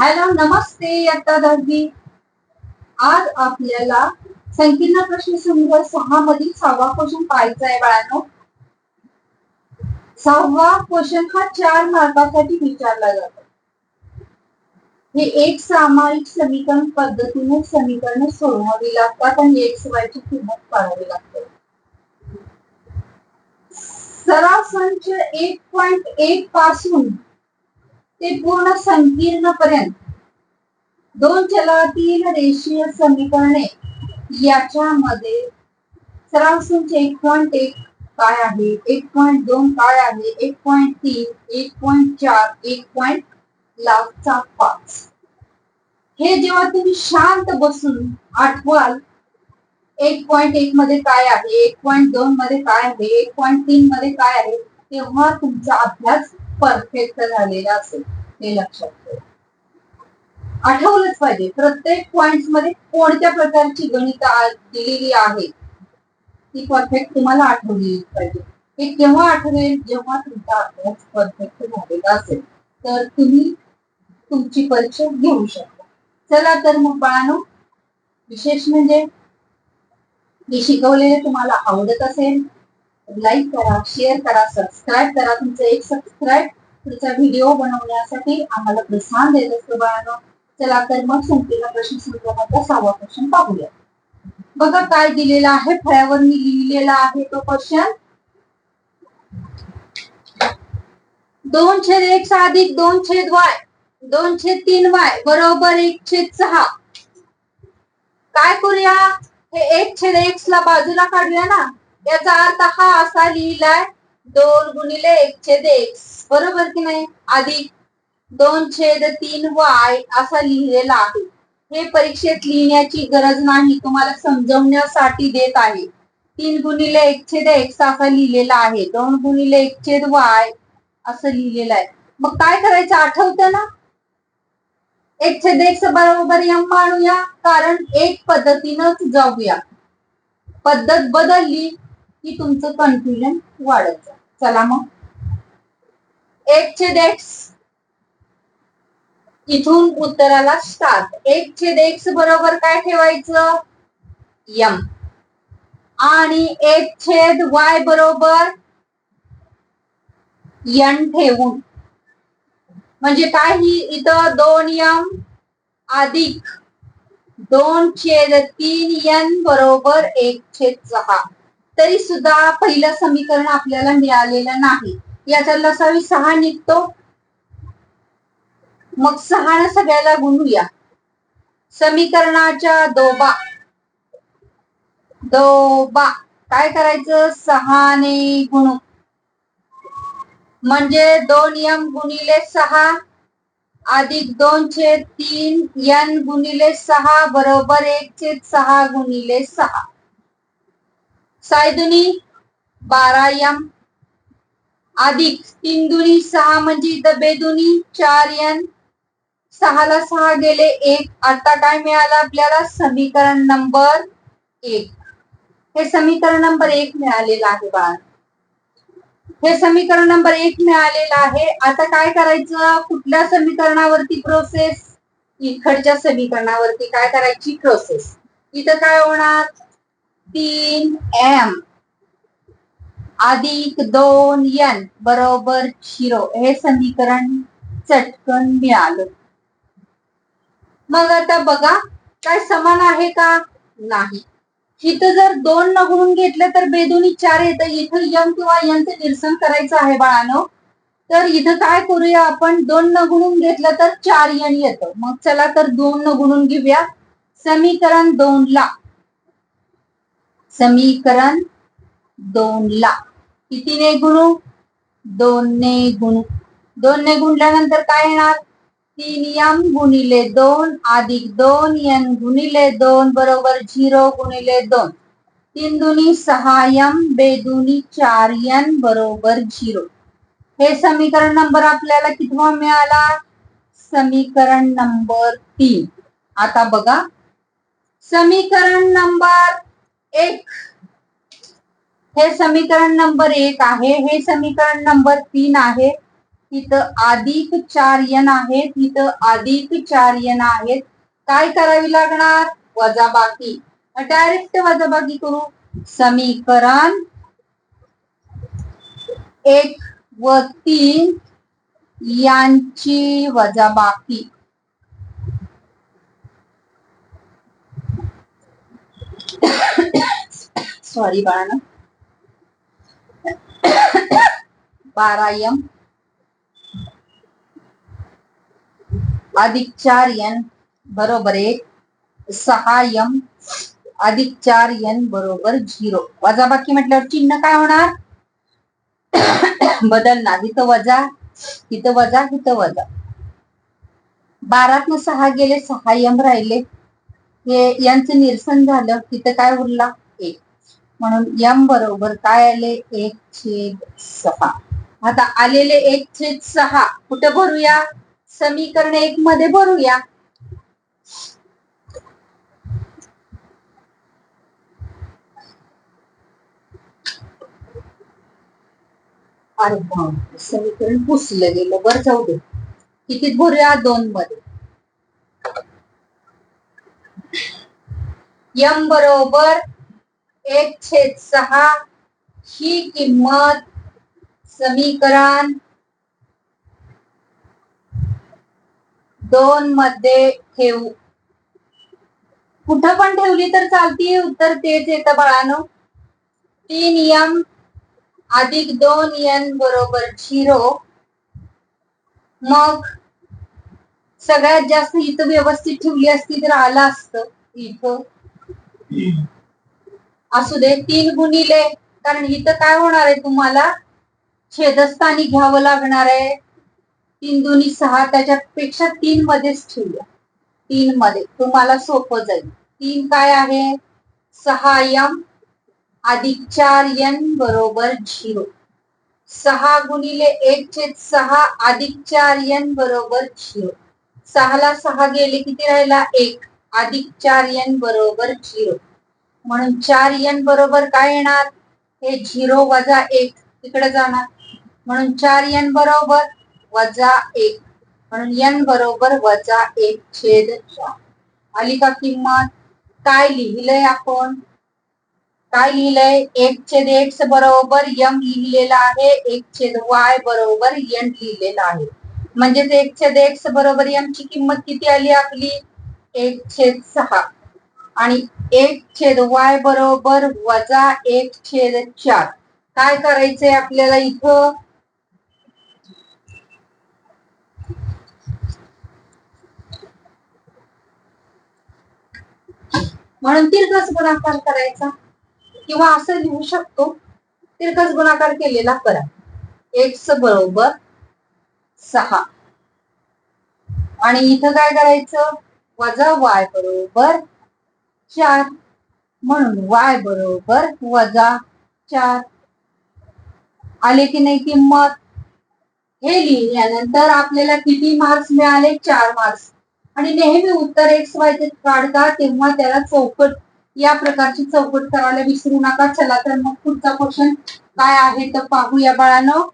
Hello नमस्ते इयत्ता दहावी. आज आपल्याला संकीर्ण प्रश्न संघ सहा मधील सहावा क्वेश्चन पाहायचा आहे बाळांनो. सहावा क्वेश्चन हा चार मार्कासाठी विचारला जातो. हे एक सामायिक समीकरण पद्धतीने समीकरण सोडवावी लागतात आणि एक ची किंमत काढावी लागते. सराव संच एक पॉइंट एक पासून ते पूर्ण संकीर्ण पर्यंत दोन चलातील रेषीय समीकरणे याच्यामध्ये सराव संच एक पॉइंट एक काय आहे? एक पॉइंट दोन काय आहे? एक पॉइंट तीन एक पॉइंट चार एक पॉइंट लाखचा पाच. हे जेव्हा तुम्ही शांत बसून आठवाल एक पॉइंट एक मध्ये काय आहे? एक पॉइंट दोन मध्ये काय आहे? एक पॉइंट तीन मध्ये काय आहे? तेव्हा तुमचा अभ्यास परफेक्ट झालेला असेल हे लक्षात ठेवा. आठवलंच पाहिजे प्रत्येक पॉइंटमध्ये कोणत्या प्रकारची गणित दिलेली आहे ती परफेक्ट तुम्हाला आठवली पाहिजे. हे केव्हा आठवेल? जेव्हा तुमचा अभ्यास परफेक्ट झालेला असेल तर तुम्ही तुमची परीक्षा घेऊ शकता. चला तर मग बाळानो विशेष म्हणजे मी शिकवलेले तुम्हाला आवडत असेल लाईक करा शेअर करा सबस्क्राईब करा. तुमचं एक सबस्क्राईब पुढचा व्हिडिओ बनवण्यासाठी आम्हाला प्रोत्साहन देत असतो बाळांनो. चला तर मग संपूर्ण प्रश्न संदर्भातला सहावा क्वेश्चन पाहूया. बघा काय दिलेलं आहे. फळ्यावर मी लिहिलेला आहे तो क्वेश्चन दोन छेद एक अधिक दोन छेद वाय. दोन छेद तीन वाय. बरोबर एक छेद सहा. काय करूया? हे एक छेद एक्स ला बाजूला काढूया ना. याचा अर्थ हा असा लिहिलाय दोन गुणिले एक छेद एक्स बरोबर की नाही? अधिक दोन छेद तीन वाय असा लिहिलेला आहे. हे परीक्षेत लिहिण्याची गरज नाही तुम्हाला समजवण्यासाठी देत आहे. तीन गुणिले एक छेद एक्स असा लिहिलेला आहे. दोन गुणिले एक छेद वाय असं लिहिलेलं आहे. मग काय करायचं? आठवतं ना? एक छेद एक्स बरोबर एम मानूया कारण एक पद्धतीनंच जाऊया. पद्धत बदलली की तुमचं कन्फ्युजन वाढत चला मग. एक छेद एक्स इथून उत्तराला स्टार्ट एक छेद एक्स बरोबर काय ठेवायचं? यम आणि एक छेद वाय बरोबर यन ठेवून. म्हणजे काय ही इथं दोन यम अधिक दोन छेद तीन यन बरोबर एक छेद सहा. तरी सुद्धा पहिलं समीकरण आपल्याला मिळालेलं नाही. याचा लसावी सहा निघतो. मग सहा सगळ्याला गुणूया. समीकरणाच्या दोबा. दोबा. काय करायचं? सहाने गुणू. म्हणजे दोन यम गुणिले सहा अधिक दोन छेद तीन यन गुणिले सहा बरोबर एक छेद सहा गुणिले सहा. सायदुनी बारा यम अधिक तीन दुनी सहा म्हणजे इथं बेदुनी चार यन सहाला सहा गेले एक. आता काय मिळालं आपल्याला? समीकरण नंबर एक. हे समीकरण नंबर एक मिळालेलं आहे बाळ. हे समीकरण नंबर एक मिळालेलं आहे. आता काय करायचं? कुठल्या समीकरणावरती प्रोसेस इकडच्या समीकरणावरती काय करायची? प्रोसेस इथं काय होणार? तीन एम अधिक दोन एन बरोबर झिरो. हे समीकरण चटकन मिळालं. मग आता बघा काय समान आहे का? नाही. इथं जर दोन न गुणून घेतलं तर बेदोनी चार येतं. इथं यम किंवा यंचं निरसन करायचं आहे बाळानो. तर इथं काय करूया आपण? दोन न गुणून घेतलं तर चार यन येतं. मग चला तर दोन न गुणून घेऊया. समीकरण दोन ला समीकरण दोन ला. कितीने गुणू? दोन ने गुणू. दोन ने गुणल्यानंतर काय येणार? तीन यम गुणिले दोन अधिक दोन यन गुणिले दोन बरोबर झिरो गुणिले दोन. तीन दुनी सहा यम बेदुनी चार यन बरोबर झिरो. हे समीकरण नंबर आपल्याला कितवा मिळाला? समीकरण नंबर तीन. आता बघा. समीकरण नंबर एक. हे समीकरण नंबर एक आहे. हे समीकरण नंबर तीन आहे. तिथं अधिक चार यन आहेत तिथं अधिक चार यन आहेत. काय करावी लागणार? वजाबाकी डायरेक्ट वजाबाकी करू. समीकरण एक व तीन यांची वजाबाकी सॉरी बाळानं बारा यम अधिक चार यन बरोबर एक सहा यम अधिक चार यन बरोबर झिरो वजाबाकी म्हटल्यावर चिन्ह काय होणार बदलणार इथं वजा इथं वजा इथं वजा बारात सहा गेले सहा यम राहिले हे यांचं निरसन झालं तिथं काय उरला? एक. म्हणून यम बरोबर काय आले? एक छेद सहा. आता आलेले एक छेद सहा कुठं भरूया? समीकरण एक मध्ये भरूया. अरे समीकरण पुसलं गेलं. बर जाऊ दे. किती भरूया? दोन मध्ये. यम बरोबर एक छेद सहा. ही किंमत समीकरण दोन मध्ये ठेवू. कुठं पण ठेवली तर चालती उत्तर तेच येतं बाळानो. तीन यम अधिक दोन एन बरोबर झिरो. मग सगळ्यात जास्त इथं व्यवस्थित ठेवली असती तर आलं असतं इथं. असू दे तीन गुणिले कारण इथं काय होणार आहे तुम्हाला? छेदस्थानी घ्यावं लागणार आहे. तीन दोन्ही सहा त्याच्यापेक्षा तीन मध्येच ठेवूया. तीन मध्ये. तुम्हाला सोपं जाईल. तीन काय आहे? सहा यम अधिक चार यन बरोबर झिरो. सहा गुणिले एक छेद सहा अधिक चार यन बरोबर झिरो. सहाला सहा गेले किती राहिला? एक. अधिक चार एन बरोबर झिरो. म्हणून चार एन बरोबर काय येणार? हे झिरो वजा एक. तिकडे जाणार. म्हणून चार एन बरोबर वजा एक. म्हणून एन बरोबर वजा एक छेद चार. आली का किंमत? काय लिहिलंय आपण? काय लिहिलंय? एक छेद एक्स बरोबर यम लिहिलेला आहे. एक छेद वाय बरोबर एन लिहिलेला आहे. म्हणजेच एक छेद एक्स बरोबर यम ची किंमत किती आली आपली? एक छेद सहा. आणि एक छेद वाय बरोबर वजा एक छेद चार. काय करायचंय आपल्याला इथं? म्हणून तिरकस गुणाकार करायचा. किंवा असं लिहू शकतो. तिरकस गुणाकार केलेला करा. एक्स बरोबर सहा. आणि इथं काय करायचं? वजा वाय बरोबर चार. म्हणून वाय बरोबर वजा चार. आले की नाही किंमत? हे लिहिल्यानंतर आपल्याला किती मार्क्स मिळाले? चार मार्क्स आणि नेहमी उत्तर एक्स वाय काढता तेव्हा त्याला चौकट या प्रकारची चौकट करायला विसरू नका. चला तर मग पुढचा क्वेश्चन काय आहे तर पाहूया बाळानो.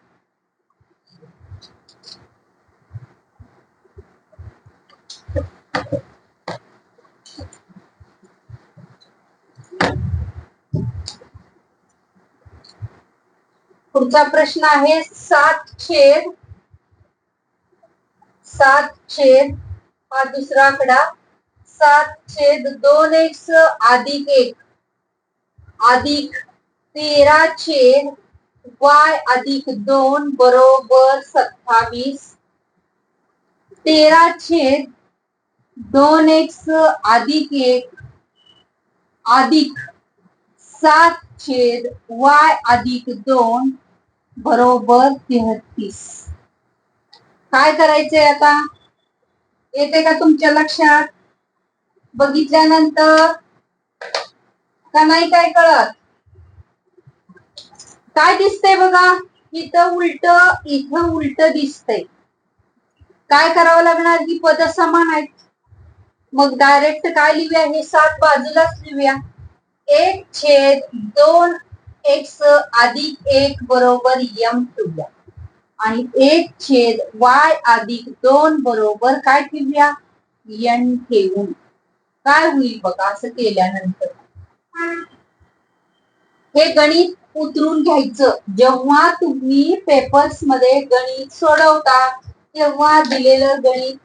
पुढचा प्रश्न आहे सात छेद सात छेद हा दुसरा आकडा सात छेद दोन एक्स अधिक एक. अधिक तेरा छेद वाय अधिक दोन बरोबर सत्तावीस. तेरा छेद दोन एक्स अधिक एक. अधिक सात छेद वाय अधिक दोन. बरोबर तेहतीस. काय करायचंय आता? येते का तुमच्या लक्षात? बघितल्यानंतर? का नाही काय कळत? काय दिसतंय बघा? इथं उलट इथं उलट दिसतंय. काय करावं लागणार की पद समान आहेत? मग डायरेक्ट काय लिहूया? हे सात बाजूलाच लिहूया. एक छेद दोन एक्स अधिक एक बरोबर यम ठेवूया. आणि एक छेद वाय अधिक दोन बरोबर काय ठेवूया? यन ठेवून. काय होईल बघा असं केल्यानंतर. हे गणित उतरून घ्यायचं. जेव्हा तुम्ही पेपर्समध्ये गणित सोडवता तेव्हा दिलेलं गणित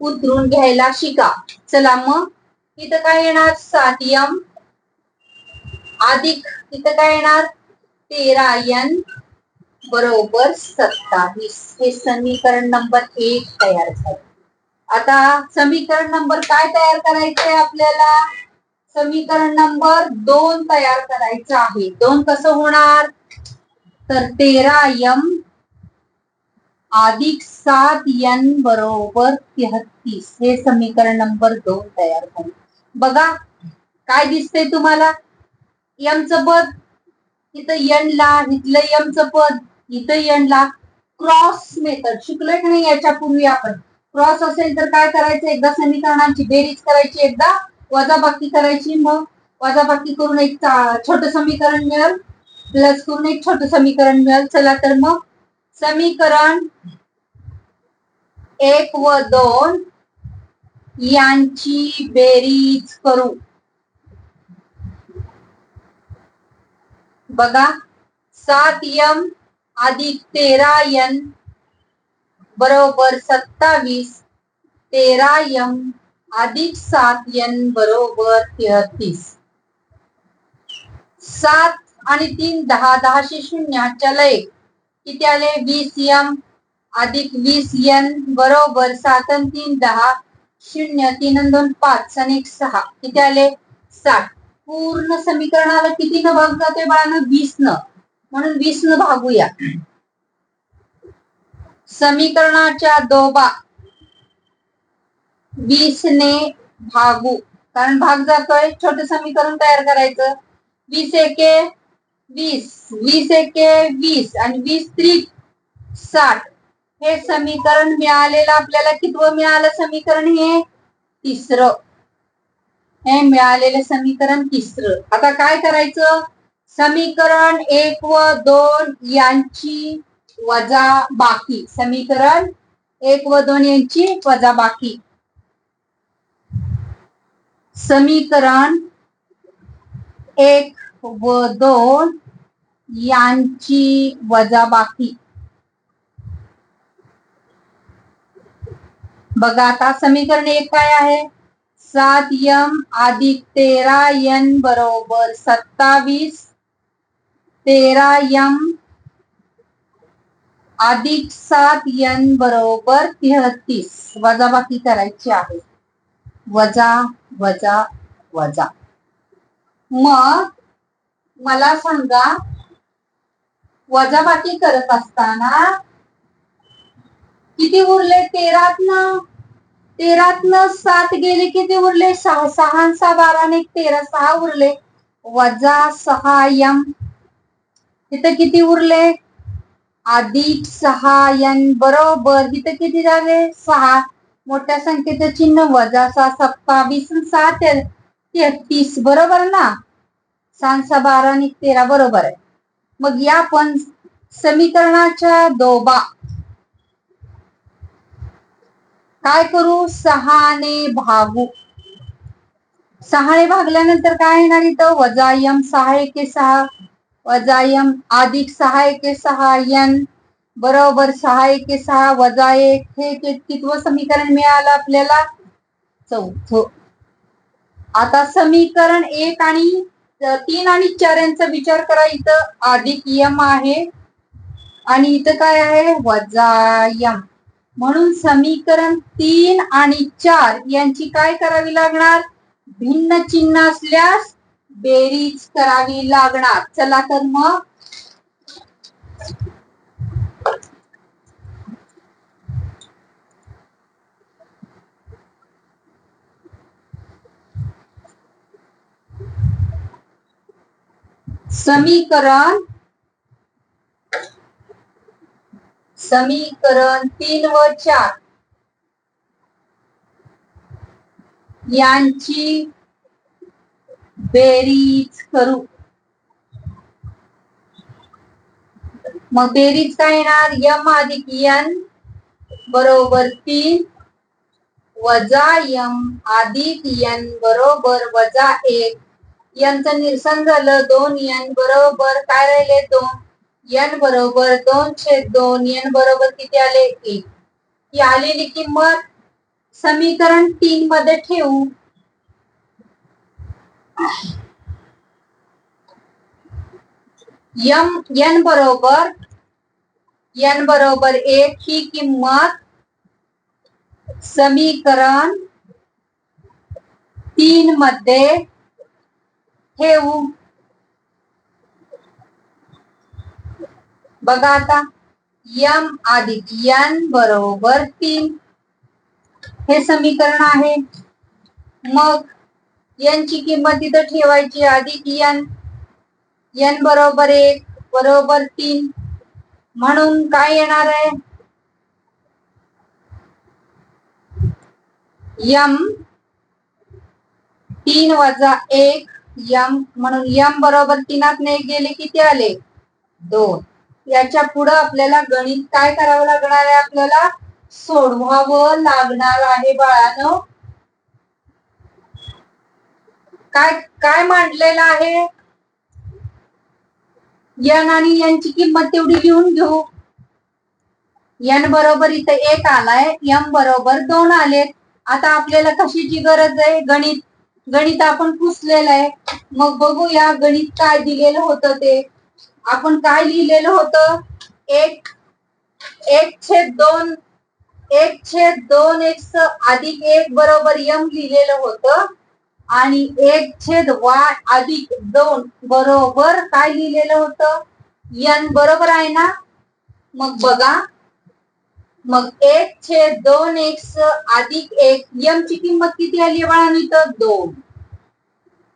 उतरून घ्यायला शिका. चला मग. इथं काय येणार? सात यम अधिक तिथं काय येणार? तेरा यन बरोबर सत्तावीस. हे समीकरण नंबर एक तयार झालं. आता समीकरण नंबर काय तयार करायचंय आपल्याला? समीकरण नंबर दोन तयार करायचं आहे. दोन कसं होणार? तर तेरा यम अधिक सात यन बरोबर तेहतीस. हे समीकरण नंबर दोन तयार झाले. बघा काय दिसतंय तुम्हाला? यमचं पद इथं यन इथलं यमचं पद इथं यन क्रॉस मेथड शिकलोय की नाही याच्यापूर्वी आपण? क्रॉस असेल तर काय करायचं? एकदा समीकरणांची बेरीज करायची एकदा वजाबाकी करायची मग. वजाबाकी करून एक छोट समीकरण मिळेल. प्लस करून एक छोट समीकरण मिळेल. चला तर मग समीकरण एक व दोन यांची बेरीज करू. बघा. सात यम अधिक तेरा यन बरोबर सत्तावीस. तेरा यम अधिक सात यन बरोबर तेहतीस. सात आणि तीन दहा दहाशे शून्य चलय किती आले? वीस यम अधिक वीस यन बरोबर सात आणि तीन दहा. शून्य तीन दोन पाच आणि एक सहा. किती आले? साठ. पूर्ण समीकरणाला किती न भाग जातोय बाळानं वीस न. म्हणून वीस न भागूया. समीकरणाच्या दोबा. वीस ने भागू. कारण भाग जातोय छोट समीकरण तयार करायचं. वीस एके वीस. वीस एके वीस. आणि वीस त्रिक साठ. हे समीकरण मिळालेलं आपल्याला कितवं मिळालं समीकरण हे? तिसरं. हे मिळालेले समीकरण तिसरं. आता काय करायचं? समीकरण एक व दोन यांची वजा बाकी. समीकरण एक व दोन यांची वजा बाकी. समीकरण एक व दोन यांची वजाबाकी बघा आता समीकरण एक काय आहे? सात यम अधिक तेरा यन बरोबर सत्तावीस तेरा यम अधिक सात यन बरोबर तेहतीस वजाबाकी करायची आहे. वजा वजा वजा. मला सांगा वजाबाकी करत असताना किती उरले तेरातनं? तेरातनं सात गेले किती उरले? सहा सहा सहा तेरा सहा उरले. वजा सहा यम. तिथं किती उरले? अधिक सहा यन बरोबर. तिथं किती झाले? सहा. मोठ्या संख्येचं चिन्ह वजा सहा सत्तावीस सहा तेहतीस. बरोबर ना? सहा बारा आणि तेरा बरोबर आहे. मग या पण समीकरणाच्या दोबा काय करू? सहाने भागू. सहाने भागल्यानंतर काय येणार इथं? वजायम सहा एके सहा. वजायम अधिक सहा एके सहा यन. बरोबर सहा एके सहा. वजा एक हे कितवं समीकरण मिळालं आपल्याला. चौथ. आता समीकरण एक आणि तीन आणि चार यांचा विचार करा. इथं अधिक यम आहे. आणि इथं काय आहे? वजा यम. म्हणून समीकरण तीन आणि चार यांची काय करावी लागणार? भिन्न चिन्ह असल्यास बेरीज करावी लागणार. चला तर मग. समीकरण समीकरण तीन व चार. यांची बेरीज करू. मग बेरीज काय येणार? यम अधिक यन बरोबर तीन वजा यम अधिक यन बरोबर वजा एक. यांचं निरसन झालं दोन यन बरोबर काय राहिले? दोन. यन बरोबर दोन छेद दोन यन बरोबर किती आले? एक. ही आलेली किंमत समीकरण तीन मध्ये ठेवू. यम यन बरोबर यन बरोबर एक ही किंमत समीकरण तीन मध्ये ठेवू. बघा आता यम अधिक यन बरोबर तीन. हे समीकरण आहे. मग यांची किंमत तिथं ठेवायची अधिक यन. यन बरोबर एक बरोबर तीन. म्हणून काय येणार आहे? यम तीन वजा एक यम म्हणून यम बरोबर तीनात नाही गेले किती आले? दोन. याच्यापुढे आपल्याला गणित काय करावं लागणार आहे आपल्याला? सोडवावं लागणार आहे बाळानं. काय काय मांडलेलं आहे? यन आणि यांची किंमत तेवढी लिहून घेऊ. यन बरोबर इथं एक आलाय यम बरोबर दोन आलेत. आता आपल्याला कशाची गरज आहे? गणित. गणित आपण पुसलेलं आहे. मग बघूया गणित काय दिलेलं होतं ते. आपण काय लिहिलेलं होतं? एक एक छेद दोन एक छेद दोन एक्स अधिक एक बरोबर यम लिहिलेलं होतं. आणि एक छेद वाय अधिक दोन बरोबर काय लिहिलेलं होतं? यन बरोबर आहे ना? मग बघा. मग एक छेद दोन एक्स अधिक एक यम ची किंमत किती आली बाळांनो तर दोन.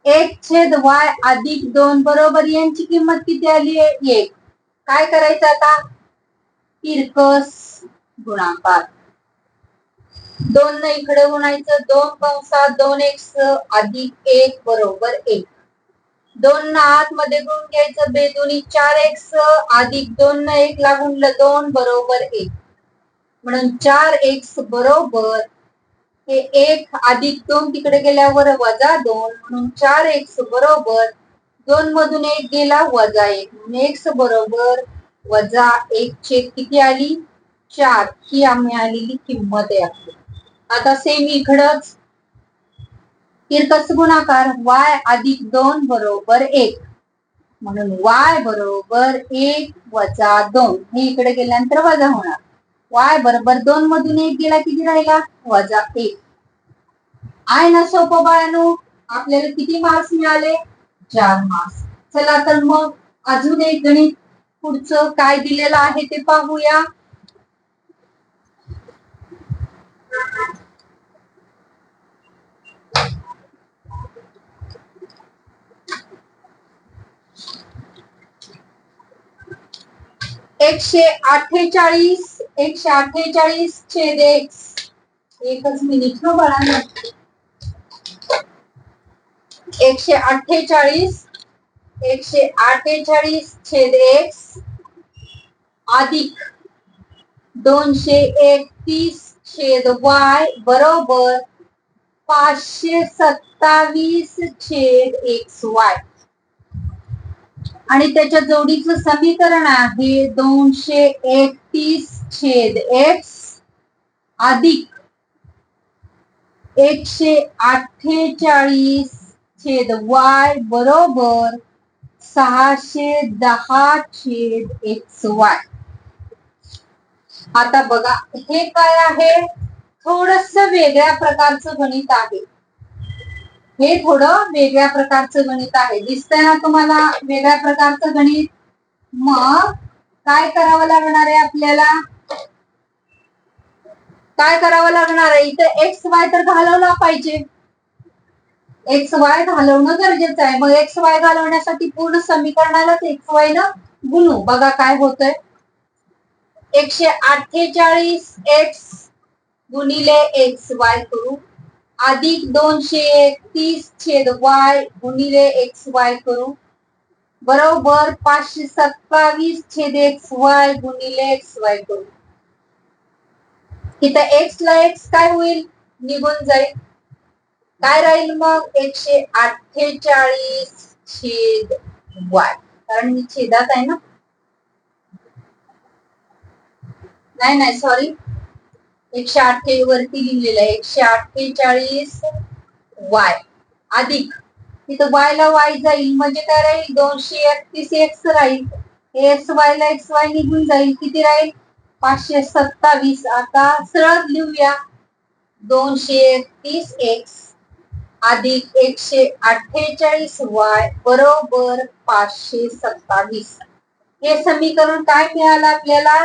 एक छेद वाय अधिक दोन बरोबर यांची किंमत किती आली आहे? एक. काय करायचं आता? तिरकस गुणाकार. दोन न इकडे गुणायचं दोन कंसात दोन एक्स अधिक एक बरोबर एक. दोन न आत मध्ये गुण घ्यायचं बेदोनी चार एक्स अधिक दोन न एक लागून दोन बरोबर एक. म्हणून चार एक्स बरोबर हे एक अधिक दोन तिकडे गेल्यावर वजा दोन म्हणून चार एक्स बरोबर दोन मधून एक गेला वजा एक म्हणून एक्स बरोबर वजा एक छेद किती आली? चार. ही आम्ही आलेली किंमत आहे आपली. आता सेम इकडच तिरकस गुणाकार वाय अधिक दोन बरोबर एक. म्हणून वाय बरोबर एक वजा दोन. हे इकडे गेल्यानंतर वजा होणार. वाय बरोबर दोन मधून एक गेला किती राहिला? वजा एक. आहे ना सोपं बाळानो? आपल्याला किती मार्क्स मिळाले? चार मार्क्स चला तर मग अजून एक गणित पुढचं काय दिलेलं आहे ते पाहूया. एकशे अठ्ठेचाळीस एकशे अठ्ठेचाळीस छेद एक्स एकच मिनिट हो बाळांनो. एकशे अठ्ठेचाळीस एकशे अठ्ठेचाळीस छेद एक्स अधिक दोनशे एकतीस छेद वाय बरोबर पाचशे सत्तावीस छेद एक्स वाय. आणि त्याच्या जोडीचं समीकरण आहे दोनशे एकतीस छेद एक्स अधिक एकशे अठ्ठेचाळीस छेद वाय बरोबर सहाशे दहा छेद एक्स वाय. आता बघा हे काय आहे? थोडस वेगळ्या प्रकारचं गणित आहे. हे थोडं वेगळ्या प्रकारचं गणित आहे. दिसतंय ना तुम्हाला वेगळ्या प्रकारचं गणित? मग काय करावं लागणार आहे आपल्याला? काय करावं लागणार आहे? इथं एक्स वाय तर घालवला पाहिजे. एक्स वाय घालवणं गरजेचं आहे. मग एक्स वाय घालवण्यासाठी पूर्ण समीकरणालाच एक्स वाय न गुणू. बघा काय होतंय. एकशे अठ्ठेचाळीस एक्स गुणिले एक्स वाय करू. अधिक दोनशे एकतीस छेद वाय गुणिले एक्स वाय करू. बरोबर पाचशे सत्तावीस छेद एक्स वाय गुणिले एक्स वाय करू. इथं एक्स ला एक्स काय होईल? निघून जाईल. काय राहील मग? एकशे अठ्ठेचाळीस छेद वाय कारण मी छेदात आहे ना? नाही नाही सॉरी एकशे अठ्ठे वरती लिहिलेलं आहे. एकशे अठ्ठेचाळीस वाय अधिक. तिथं वाय ला वाय जाईल. म्हणजे काय राहील? दोनशे एकतीस एक्स राहील. एक्स वाय ला एक्स वाय निघून जाईल. किती राहील? पाचशे सत्तावीस. आता सरळ लिहूया. दोनशे तीस एक्स अधिक एकशे अठ्ठेचाळीस वाय बरोबर पाचशे सत्तावीस. हे समीकरण काय मिळालं आपल्याला?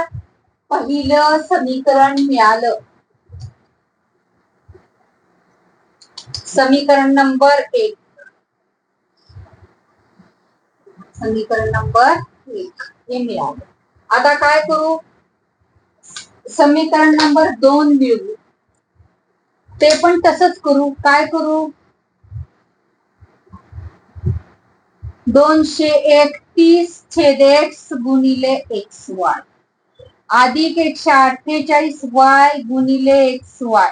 पहिलं समीकरण मिळालं. समीकरण नंबर एक. समीकरण नंबर एक. हे मिळालं. आता काय करू? समीकरण नंबर दोन लिहू. ते पण तसंच करू. काय करू? दोनशे एकतीस छेद एक्स गुणिले एक्स वाय. अधिक एकशे अठ्ठेचाळीस वाय गुणिले एक्स वाय.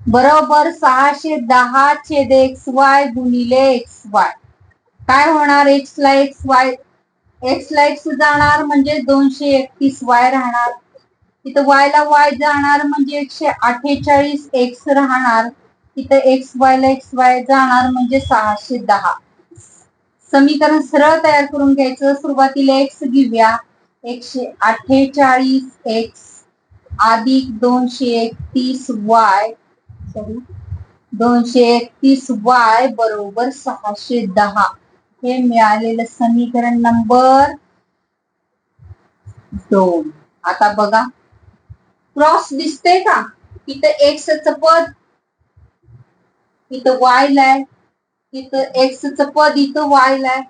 बरोबर सहाशे दहा छेद एक्स वाय गुणिले एक्स वाय. काय होणार? एक्स ला एक्स वाय एक्स ला एक्स जाणार म्हणजे दोनशे एकतीस वाय राहणार. तिथं वाय ला वाय जाणार म्हणजे एकशे अठ्ठेचाळीस एक्स राहणार. तिथं एक्स वाय ला एक्स वाय जाणार म्हणजे सहाशे दहा. समीकरण सरळ तयार करून घ्यायचं. सुरुवातीला एक्स घेऊया. एकशे अठ्ठेचाळीस एक्स अधिक दोनशे एकतीस वाय सॉरी दोनशे एकतीस वाय बरोबर सहाशे दहा. हे मिळालेलं समीकरण नंबर दोन. आता बघा. क्रॉस दिसते का? इथं एक्स च पद इथं वाय लाय इथं एक्स च पद इथं वाय लाय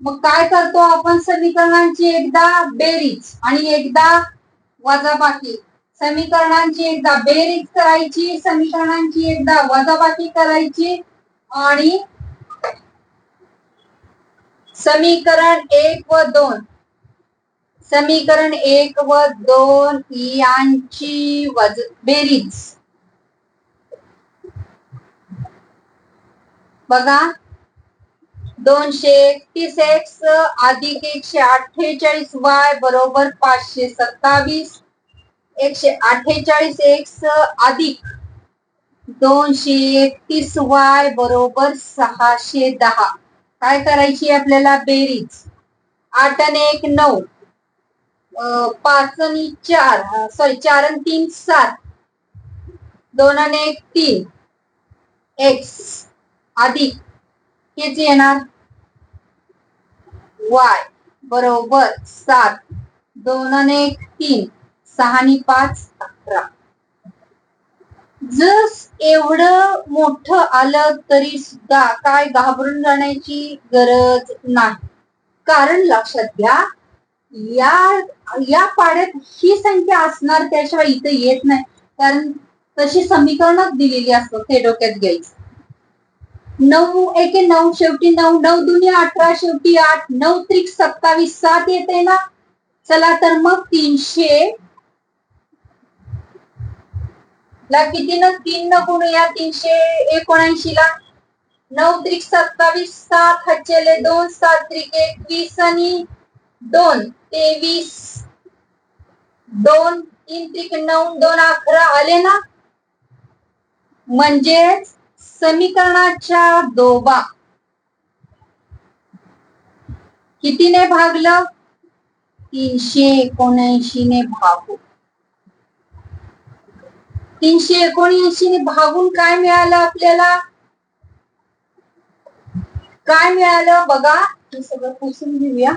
मग काय करतो आपण? समीकरणांची एकदा बेरीज आणि एकदा वजाबाकी. समीकरणांची एकदा बेरीज करायची समीकरणांची एकदा वजाबाकी करायची आणि समीकरण एक व दोन. समीकरण एक व दोन यांची वज बेरीज. बघा. दोनशे एकतीस एक्स अधिक एकशे अठ्ठेचाळीस वाय बरोबर पाचशे सत्तावीस. एकशे अठ्ठेचाळीस एक्स अधिक दोनशे एकतीस वाय बरोबर सहाशे दहा. काय करायची आपल्याला बेरीज? आठ आणि एक नऊ. पाच आणि चार सॉरी चार आणि तीन सात. दोन आणि एक तीन. एक्स अधिक हेच येणार? वाय बरोबर सात. दोन आणि एक तीन. सहा आणि पाच अकरा. जस एवढं मोठं आलं तरी सुद्धा काय घाबरून जाण्याची गरज नाही. कारण लक्षात घ्या या या पाड्यात ही संख्या असणार त्याशिवाय इथं येत नाही. कारण तशी समीकरणच दिलेली असतात ते डोक्यात घ्यायचं. नऊ एके नऊ शेवटी नऊ नऊ दुनिया अठरा शेवटी आठ नऊ त्रिक सत्तावीस सात येते ना? चला तर मग तीनशे. ला किती न? तीन न गुण या तीनशे एकोणऐंशी ला. नऊ त्रिक सत्तावीस सात हच्चेले दोन सात त्रिक एकवीस आणि दोन तेवीस. दोन तीन त्रिक नऊ दोन अकरा आले ना? म्हणजेच समीकरणाच्या दोबा. कितीने भागलं? तीनशे एकोणऐंशी ने भागू तीनशे एकोणऐंशी ने भागून काय मिळालं आपल्याला? काय मिळालं? बघा हे सगळं पुसून घेऊया.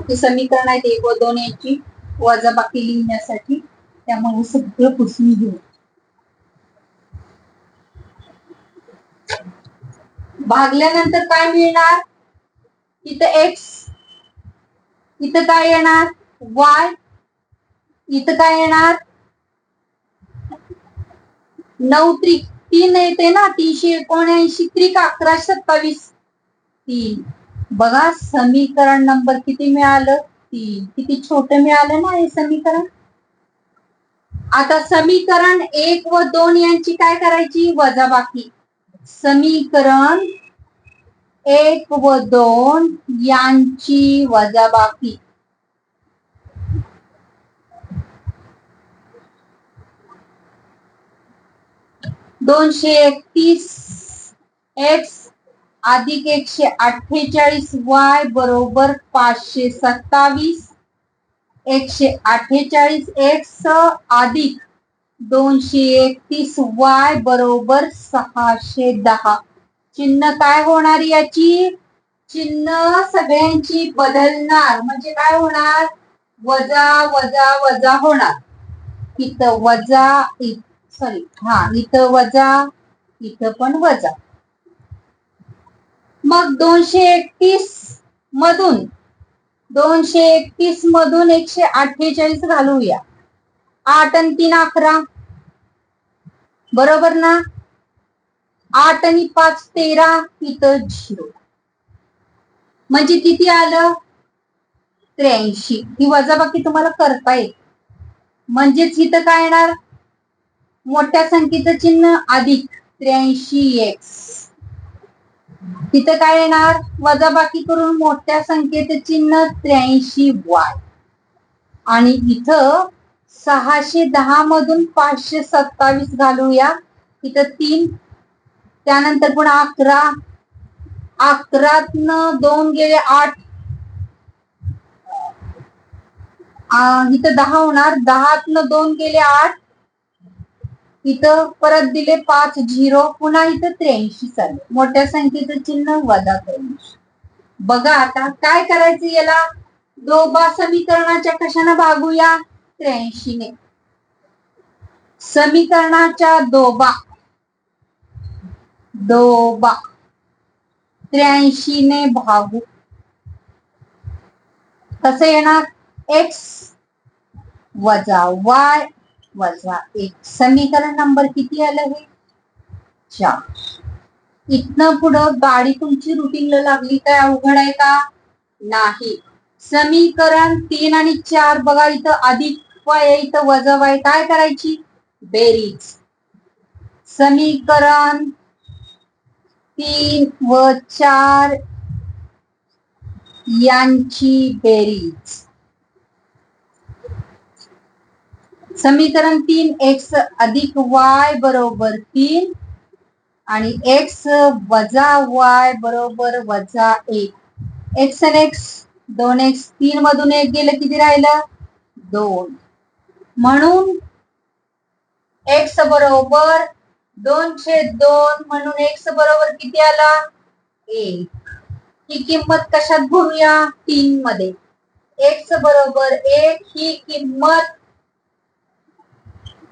ते समीकरण आहेत एक व दोन यांची वजाबाकी लिहिण्यासाठी. त्यामुळे सगळं पुसून घेऊ. भागल्यानंतर काय मिळणार? इथं एक्स इथं काय येणार? वाय इथं काय येणार? नऊ त्रिक तीन येते ना तीनशे एकोणऐंशी त्रिक अकराशे सत्तावीस. तीन. बघा समीकरण नंबर किती मिळालं? तीन. किती छोट मिळालं ना हे समीकरण? आता समीकरण एक व दोन यांची काय करायची? वजाबाकी समीकरण एक व दोन यांची वजाबाकी दोनशे एकतीस एक्स अधिक एकशे अठ्ठेचाळीस वाय बरोबर पाचशे सत्तावीस. एकशे अठ्ठेचाळीस एक्स अधिक दोनशे एकतीस वाय बरोबर सहाशे दहा. चिन्ह काय होणार याची? चिन्ह सगळ्यांची बदलणार. म्हणजे काय होणार? वजा वजा वजा होणार. इथं वजा सॉरी हा इथं वजा इथं पण वजा. मग दोनशे एकतीस मधून दोनशे एकतीस मधून एकशे अठ्ठेचाळीस घालूया. आठ आणि तीन अकरा. बरोबर ना? आठ आणि पाच तेरा इथं झिरो. म्हणजे किती आलं? त्र्याऐंशी. ही वजाबाकी तुम्हाला करता येईल. म्हणजेच इथं काय येणार? मोठ्या संख्येचं चिन्ह अधिक त्र्याऐंशी एक्स. तिथं काय येणार? वजाबाकी करून मोठ्या संख्येचे चिन्ह त्र्याऐंशी वाय आणि इथं सहाशे दहा मधून पाचशे सत्तावीस घालूया. इथं तीन त्यानंतर पुन्हा अकरा अकरातनं दोन गेले आठ. इथं दहा होणार. दहातनं दोन गेले आठ. इथं परत दिले पाच झिरो पुन्हा इथं त्र्याऐंशी चालू. मोठ्या संख्येचं चिन्ह वजा त्र्याऐंशी बघा आता काय करायचं याला? दोबा समीकरणाच्या कशाने भागूया? त्र्याऐंशीने. समीकरणाच्या दोबा. दोबा. त्र्याऐंशीने भागू. कसं येणार? एक्स वजा वाय वजा एक. समीकरण नंबर किती आलं हे? चार. इथनं पुढं गाडी तुमची रुटीनला लागली काय अवघड आहे का? नाही. समीकरण तीन आणि चार बघा इथं अधिक वय इथं वजा वाय काय करायची? बेरीज. समीकरण तीन व चार यांची बेरीज. समीकरण तीन एक्स अधिक वाय बरोबर तीन आणि एक्स वजा वाय बरोबर वजा एक. एक्स आणि एक्स दोन एक्स तीन मधून एक गेलं किती राहिलं? दोन. म्हणून एक्स बरोबर दोनशे दोन म्हणून एक्स बरोबर किती आला? एक. ही किंमत कशात भरूया? तीन मध्ये. एक्स बरोबर एक ही किंमत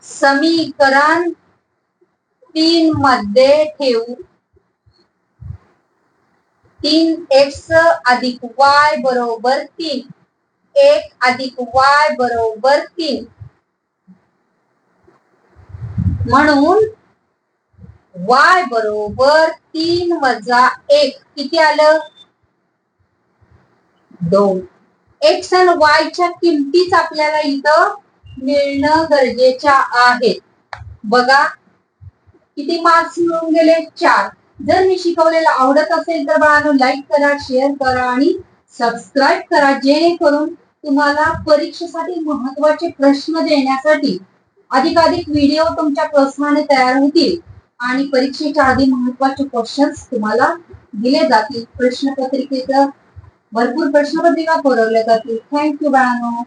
समीकरण तीन मध्ये ठेवू. तीन एक्स अधिक वाय बरोबर तीन. एक अधिक वाय बरोबर तीन. म्हणून वाय बरोबर तीन वजा एक. किती आलं? दोन. एक्स आणि वायच्या किमतीच आपल्याला इथं मिळणं गरजेच्या आहे बघा किती मार्क्स मिळून गेले? चार. जर मी शिकवलेलं आवडत असेल तर बाळांनो लाईक करा शेअर करा आणि सबस्क्राईब करा जेणेकरून तुम्हाला परीक्षेसाठी महत्त्वाचे प्रश्न देण्यासाठी अधिकाधिक व्हिडिओ तुमच्या प्रोत्साहाने तयार होतील आणि परीक्षेच्या आधी महत्त्वाचे क्वेश्चन्स तुम्हाला दिले जातील. प्रश्नपत्रिकेचं भरपूर प्रश्नपत्रिका पुरवल्या जातील. थँक्यू बाळांनो.